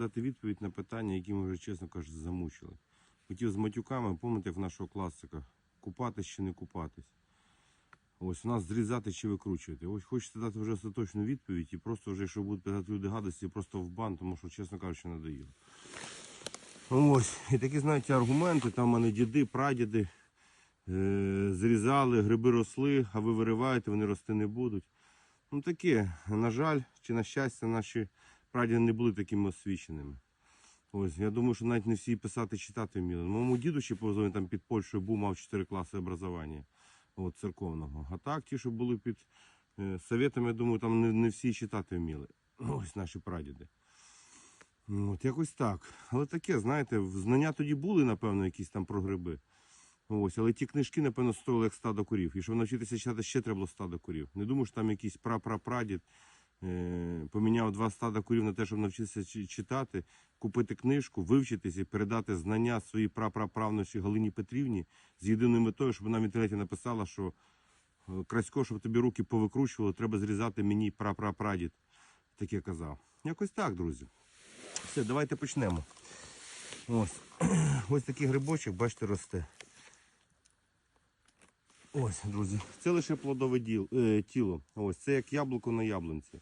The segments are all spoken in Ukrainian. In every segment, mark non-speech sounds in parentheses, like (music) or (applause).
дати відповідь на питання, які ми вже, чесно кажучи, замучили. Хотів з матюками, пам'ятаєте, в нашого класика, купатись чи не купатись. Ось у нас зрізати чи викручувати. Ось хочеться дати вже остаточну відповідь і просто вже, якщо будуть питати люди гадості, просто в бан, тому що, чесно кажучи, надоїло. Ось, і такі, знаєте, аргументи, там мене діди, прадіди е- зрізали, гриби росли, а ви вириваєте, вони рости не будуть. Ну таке, на жаль, чи на щастя, наші прадіди не були такими освіченими. Ось, я думаю, що навіть не всі писати читати вміли. Моєму діду ще повезло, він там під Польщею був, мав 4 класи образування от, церковного. А так, ті, що були під е, советами, я думаю, там не, не всі читати вміли. Ось наші прадіди. Ну, От якось так. Але таке, знаєте, знання тоді були, напевно, якісь там про гриби. Ось, але ті книжки, напевно, стоїли як стадо курів. І щоб навчитися читати, ще треба було стадо курів. Не думаю, що там якийсь прапрапрадід поміняв два стада курів на те, щоб навчитися читати, купити книжку, вивчитись і передати знання своїй прапраправнощі Галині Петрівні з єдиною метою, щоб вона в інтернеті написала, що е, Красько, щоб тобі руки повикручували, треба зрізати мені прапрапрадід. Таке казав. Якось так, друзі. Все, давайте почнемо. Ось. (clears throat) Ось такий грибочок, бачите, росте. Ось, друзі, це лише плодове е, тіло. Ось це як яблуко на яблунці.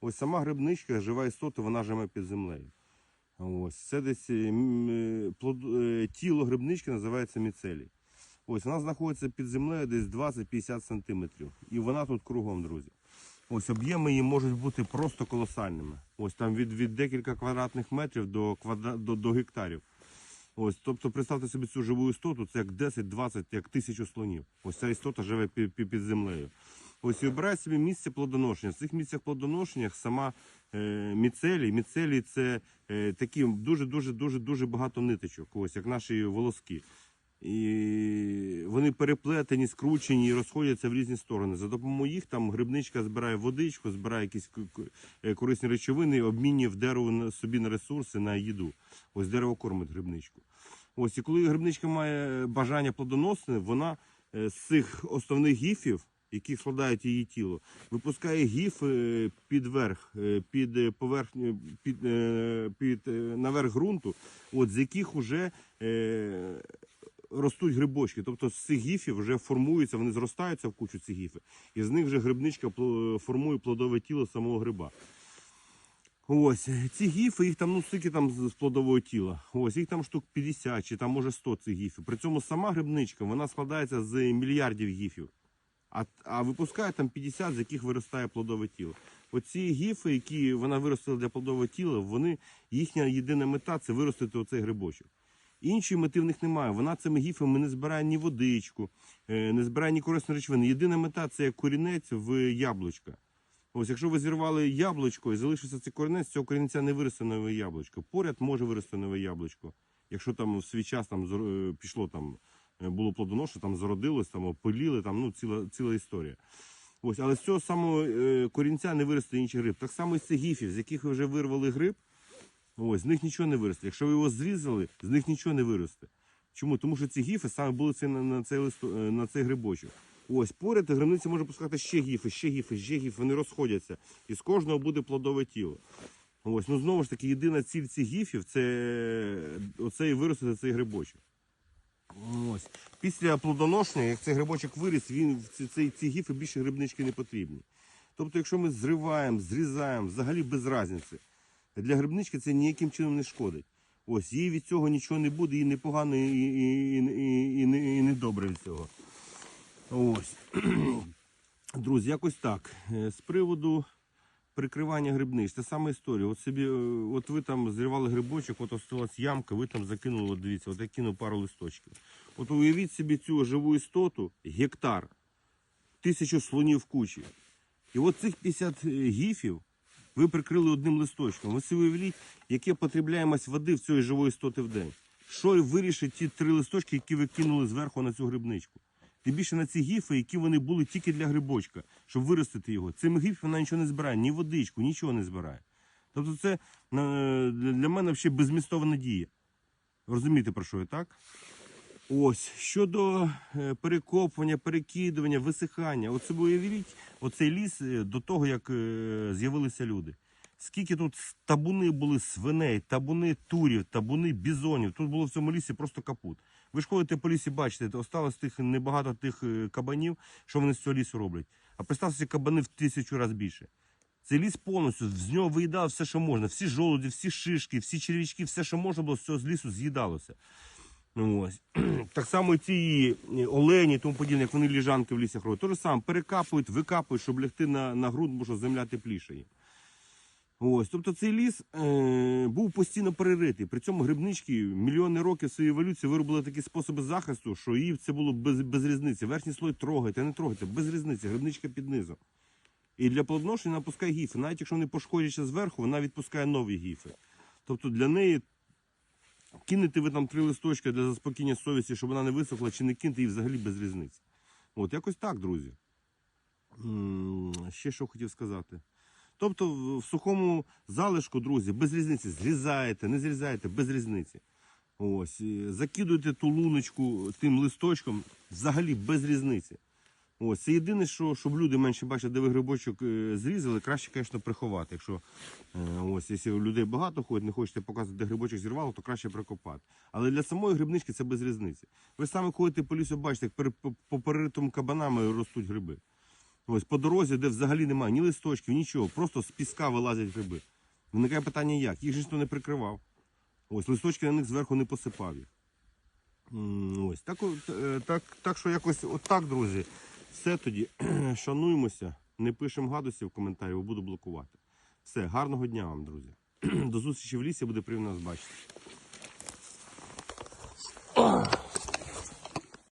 Ось сама грибничка, жива істота, вона живе під землею. Ось це десь е, е, е, тіло грибнички називається міцелій. Ось вона знаходиться під землею десь 20-50 сантиметрів. І вона тут кругом, друзі. Ось об'єми її можуть бути просто колосальними. Ось там від, від декілька квадратних метрів до, квадра, до, до гектарів. Ось, тобто представте собі цю живу істоту, це як 10-20, як тисячу слонів. Ось ця істота живе під, землею. Ось і обирає собі місце плодоношення. В цих місцях плодоношення сама е, міцелій. Міцелій це е, такі дуже-дуже дуже дуже багато ниточок, ось як наші волоски. І вони переплетені, скручені і розходяться в різні сторони. За допомогою їх там грибничка збирає водичку, збирає якісь е, корисні речовини, обмінює в дерево собі на ресурси, на їду. Ось дерево кормить грибничку. Ось і коли грибничка має бажання плодоносне, вона е, з цих основних гіфів, які складають її тіло, випускає гіф е, під верх, е, під е, поверхню, під, е, під е, наверх ґрунту, от з яких уже е, ростуть грибочки. Тобто з цих гіфів вже формуються, вони зростаються в кучу ці гіфи, і з них вже грибничка формує плодове тіло самого гриба. Ось е, ці гіфи, їх там ну скільки там з плодового тіла. Ось їх там штук 50 чи там може 100 цих гіфів. При цьому сама грибничка вона складається з мільярдів гіфів. А, а випускає там 50, з яких виростає плодове тіло. Оці гіфи, які вона виростила для плодового тіла, вони їхня єдина мета це виростити оцей грибочок. Іншої мети в них немає. Вона цими гіфами не збирає ні водичку, е, не збирає ні корисні речовини. Єдина мета це як корінець в яблучка. Ось, якщо ви зірвали яблучко і залишився цей корінець, цього корінця не виросте нове яблучко. Поряд може вирости нове яблучко. Якщо там в свій час там е, пішло там, е, було плодоношне, там зародилось, там опиліли, там ну ціла, ціла історія. Ось, але з цього самого е, корінця не виросте інший гриб. Так само і з цих гіфів, з яких ви вже вирвали гриб, ось, з них нічого не виросте. Якщо ви його зрізали, з них нічого не виросте. Чому? Тому що ці гіфи саме були на, цей на цей грибочок. Ось поряд грибниця може пускати ще гіфи, ще гіфи, ще гіфи, вони розходяться. І з кожного буде плодове тіло. Ось, ну знову ж таки, єдина ціль цих гіфів це е, оцей виростити цей грибочок. Ось. Після плодоношення, як цей грибочок виріс, він ці, ці, гіфи більше грибнички не потрібні. Тобто, якщо ми зриваємо, зрізаємо, взагалі без різниці, для грибнички це ніяким чином не шкодить. Ось, їй від цього нічого не буде, і не погано, і, і, і, і, і, і не добре від цього. Ось. (clears throat) Друзі, якось так. Е, З приводу прикривання грибнич, це сама історія. От собі, е, от ви там зривали грибочок, от осталась ямка, ви там закинули, от дивіться, от я кинув пару листочків. От уявіть собі цю живу істоту, гектар, тисячу слонів кучі. І от цих 50 гіфів ви прикрили одним листочком. Ви собі уявіть, яке потребляємость води в цієї живої істоти в день. Що вирішить ті три листочки, які ви кинули зверху на цю грибничку. Тим більше на ці гіфи, які вони були тільки для грибочка, щоб виростити його. Цими гіфами вона нічого не збирає, ні водичку, нічого не збирає. Тобто це е, для мене взагалі безмістова надія. Розумієте, про що я так? Ось щодо е, перекопування, перекидування, висихання. Собі уявіть оцей ліс е, до того, як з'явилися люди. Скільки тут табуни були свиней, табуни турів, табуни бізонів. Тут було в цьому лісі просто капут. Ви ж ходите по лісі, бачите, осталось тих небагато тих е, кабанів, що вони з цього лісу роблять. А представте, кабани в тисячу разів більше. Цей ліс повністю з нього виїдало все, що можна. Всі жолуді, всі шишки, всі червячки, все, що можна було з цього з лісу з'їдалося. Ось. (clears throat) Так само і ці е, олені тому подібне, як вони ліжанки в лісах роблять. То же саме перекапують, викапують, щоб лягти на, на ґрунт, бо що земля тепліша їм. Ось, тобто цей ліс е, був постійно переритий. При цьому грибнички мільйони років своєї еволюції виробили такі способи захисту, що їй це було без, без різниці. Верхній слой трогайте, не трогайте, без різниці, грибничка під низом. І для плодоношення вона пускає гіфи. Навіть якщо вони пошкодяться зверху, вона відпускає нові гіфи. Тобто для неї кинете ви там три листочки для заспокійення совісті, щоб вона не висохла, чи не киньте її взагалі без різниці. От якось так, друзі. М, Ще що хотів сказати. Тобто в- сухому залишку, друзі, без різниці. Зрізаєте, не зрізаєте, без різниці. Ось, закидуєте ту луночку тим листочком, взагалі без різниці. Ось, це єдине, що, щоб люди менше бачили, де ви грибочок е, зрізали, краще, звісно, приховати. Якщо е, ось, якщо людей багато ходить, не хочете показувати, де грибочок зірвало, то краще прикопати. Але для самої грибнички це без різниці. Ви саме ходите по лісу, бачите, як пере- по, по кабанами ростуть гриби. Ось по дорозі, де взагалі немає ні листочків, нічого, просто з піска вилазять гриби. Виникає питання, як? Їх же ніхто не прикривав. Ось листочки на них зверху не посипав їх. Ось так, е, так, так що якось отак, друзі. Все тоді. (clears throat) Шануємося, не пишемо гадості в коментарі, бо буду блокувати. Все, гарного дня вам, друзі. (clears throat) До зустрічі в лісі, буде приємно вас бачити.